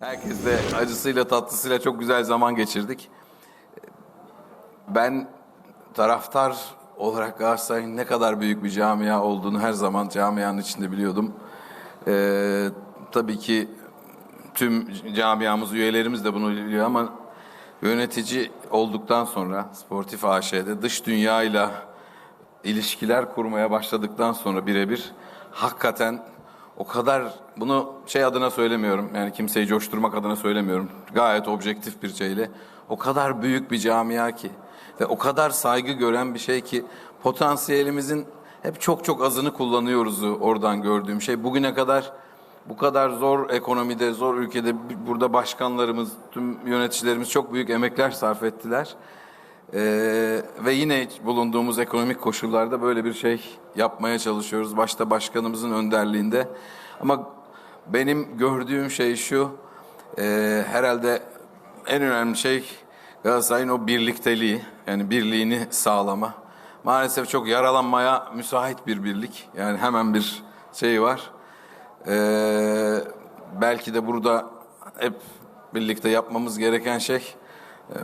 Herkesle acısıyla tatlısıyla çok güzel zaman geçirdik. Ben taraftar olarak Galatasaray'ın ne kadar büyük bir camia olduğunu her zaman camianın içinde biliyordum. Ee, tabii ki tüm camiamız, üyelerimiz de bunu biliyor ama yönetici olduktan sonra Sportif AŞ'de dış dünyayla ilişkiler kurmaya başladıktan sonra birebir hakikaten o kadar bunu şey adına söylemiyorum. Yani kimseyi coşturmak adına söylemiyorum. Gayet objektif bir şeyle. O kadar büyük bir camia ki ve o kadar saygı gören bir şey ki potansiyelimizin hep çok çok azını kullanıyoruz oradan gördüğüm şey. Bugüne kadar bu kadar zor ekonomide, zor ülkede burada başkanlarımız, tüm yöneticilerimiz çok büyük emekler sarf ettiler. Ee, ve yine bulunduğumuz ekonomik koşullarda böyle bir şey yapmaya çalışıyoruz. Başta başkanımızın önderliğinde. Ama benim gördüğüm şey şu, e, herhalde en önemli şey Galatasaray'ın o birlikteliği, yani birliğini sağlama. Maalesef çok yaralanmaya müsait bir birlik. Yani hemen bir şey var. Ee, belki de burada hep birlikte yapmamız gereken şey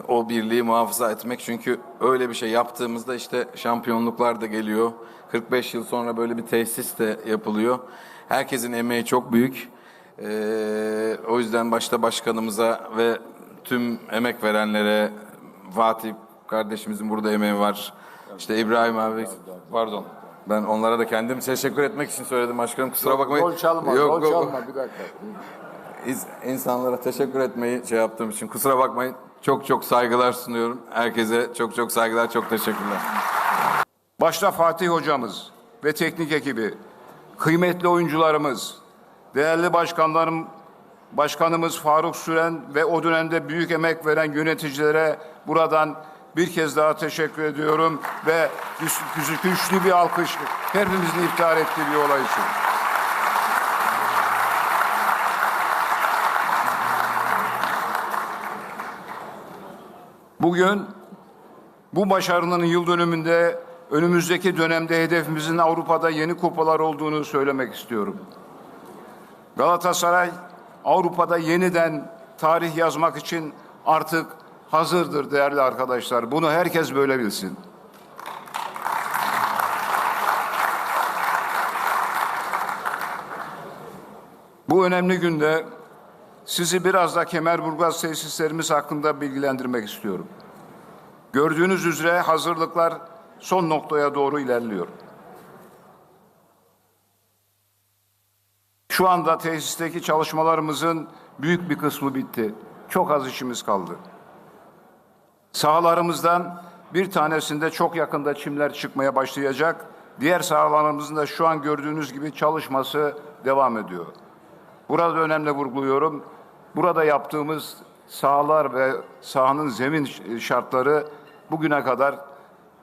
o birliği muhafaza etmek. Çünkü öyle bir şey yaptığımızda işte şampiyonluklar da geliyor. 45 yıl sonra böyle bir tesis de yapılıyor. Herkesin emeği çok büyük. Ee, o yüzden başta başkanımıza ve tüm emek verenlere Fatih kardeşimizin burada emeği var. İşte İbrahim abi pardon. Ben onlara da kendim teşekkür etmek için söyledim başkanım. Kusura bakmayın. Rol çalma, Yok, rol yok. çalma bir dakika. İnsanlara teşekkür etmeyi şey yaptığım için kusura bakmayın. Çok çok saygılar sunuyorum. Herkese çok çok saygılar, çok teşekkürler. Başta Fatih hocamız ve teknik ekibi, kıymetli oyuncularımız, değerli başkanlarım, başkanımız Faruk Süren ve o dönemde büyük emek veren yöneticilere buradan bir kez daha teşekkür ediyorum ve güç- güç- güçlü bir alkış hepimizin iftihar ettiği bir olay için. Bugün bu başarının yıl dönümünde önümüzdeki dönemde hedefimizin Avrupa'da yeni kupalar olduğunu söylemek istiyorum. Galatasaray Avrupa'da yeniden tarih yazmak için artık hazırdır değerli arkadaşlar. Bunu herkes böyle bilsin. Bu önemli günde sizi biraz da Kemerburgaz tesislerimiz hakkında bilgilendirmek istiyorum. Gördüğünüz üzere hazırlıklar son noktaya doğru ilerliyor. Şu anda tesisteki çalışmalarımızın büyük bir kısmı bitti. Çok az işimiz kaldı. Sahalarımızdan bir tanesinde çok yakında çimler çıkmaya başlayacak. Diğer sahalarımızın da şu an gördüğünüz gibi çalışması devam ediyor. Burada önemli vurguluyorum. Burada yaptığımız sahalar ve sahanın zemin şartları bugüne kadar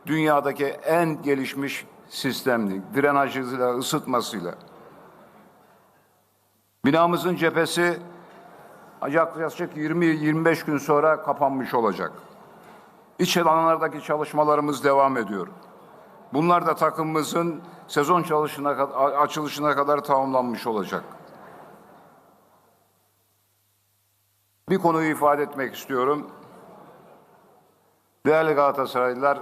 dünyadaki en gelişmiş sistemdi. Drenajıyla, ısıtmasıyla. Binamızın cephesi yaklaşık 20-25 gün sonra kapanmış olacak. İç alanlardaki çalışmalarımız devam ediyor. Bunlar da takımımızın sezon çalışına, açılışına kadar tamamlanmış olacak. Bir konuyu ifade etmek istiyorum. Değerli Galatasaraylılar,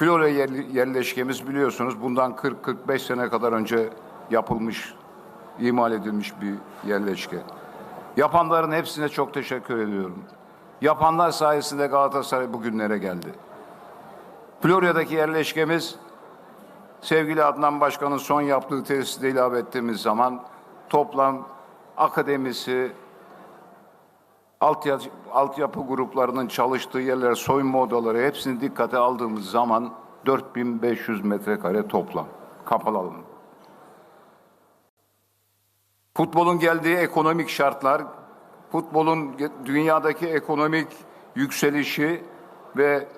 yerli- yerleşkemiz biliyorsunuz bundan 40-45 sene kadar önce yapılmış, imal edilmiş bir yerleşke. Yapanların hepsine çok teşekkür ediyorum. Yapanlar sayesinde Galatasaray bugünlere geldi. Florya'daki yerleşkemiz sevgili Adnan Başkan'ın son yaptığı tesiste ilave ettiğimiz zaman toplam akademisi, altyapı, altyapı gruplarının çalıştığı yerler, soyunma odaları hepsini dikkate aldığımız zaman 4500 metrekare toplam kapalı alan. Futbolun geldiği ekonomik şartlar, futbolun dünyadaki ekonomik yükselişi ve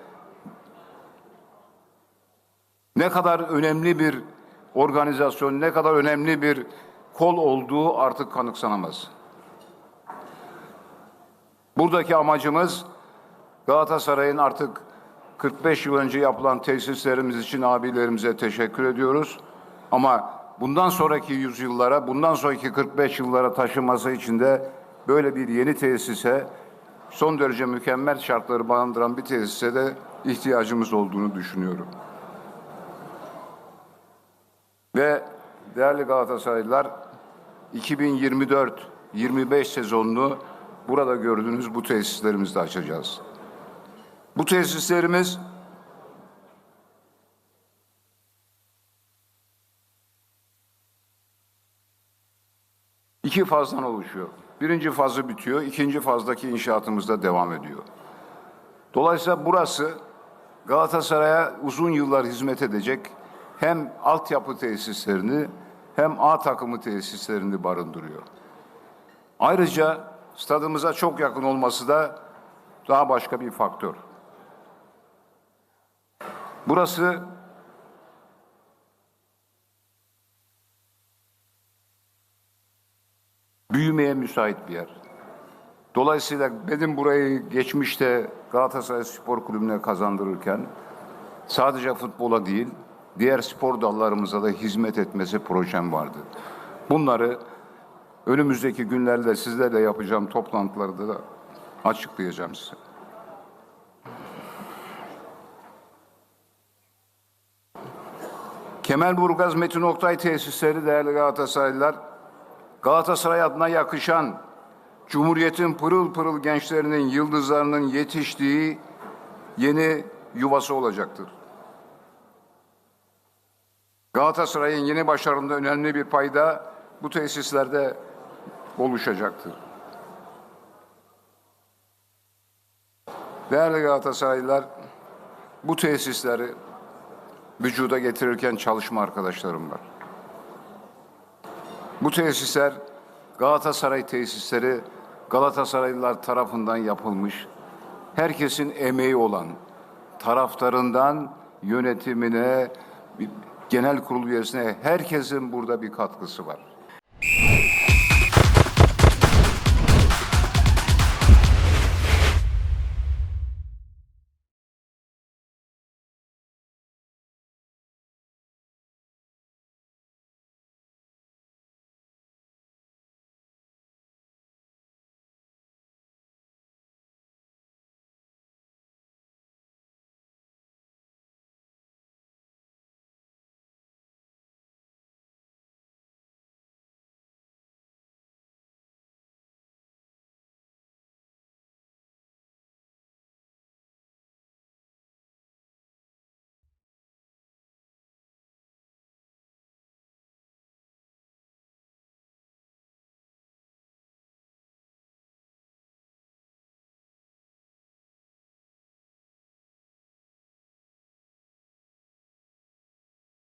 ne kadar önemli bir organizasyon, ne kadar önemli bir kol olduğu artık kanıksanamaz. Buradaki amacımız Galatasaray'ın artık 45 yıl önce yapılan tesislerimiz için abilerimize teşekkür ediyoruz. Ama bundan sonraki yüzyıllara, bundan sonraki 45 yıllara taşıması için de böyle bir yeni tesise son derece mükemmel şartları barındıran bir tesise de ihtiyacımız olduğunu düşünüyorum. Ve değerli Galatasaraylılar 2024-25 sezonunu burada gördüğünüz bu tesislerimizde açacağız. Bu tesislerimiz iki fazdan oluşuyor. Birinci fazı bitiyor, ikinci fazdaki inşaatımız da devam ediyor. Dolayısıyla burası Galatasaray'a uzun yıllar hizmet edecek hem altyapı tesislerini hem A takımı tesislerini barındırıyor. Ayrıca stadımıza çok yakın olması da daha başka bir faktör. Burası büyümeye müsait bir yer. Dolayısıyla benim burayı geçmişte Galatasaray Spor Kulübü'ne kazandırırken sadece futbola değil, diğer spor dallarımıza da hizmet etmesi projem vardı. Bunları önümüzdeki günlerde sizlerle yapacağım toplantılarda da açıklayacağım size. Kemalburgaz Metin Oktay tesisleri değerli Galatasaraylılar, Galatasaray adına yakışan Cumhuriyet'in pırıl pırıl gençlerinin, yıldızlarının yetiştiği yeni yuvası olacaktır. Galatasaray'ın yeni başarında önemli bir payda bu tesislerde oluşacaktır. Değerli Galatasaraylılar, bu tesisleri vücuda getirirken çalışma arkadaşlarım var. Bu tesisler Galatasaray tesisleri Galatasaraylılar tarafından yapılmış. Herkesin emeği olan taraftarından yönetimine, genel kurul üyesine herkesin burada bir katkısı var.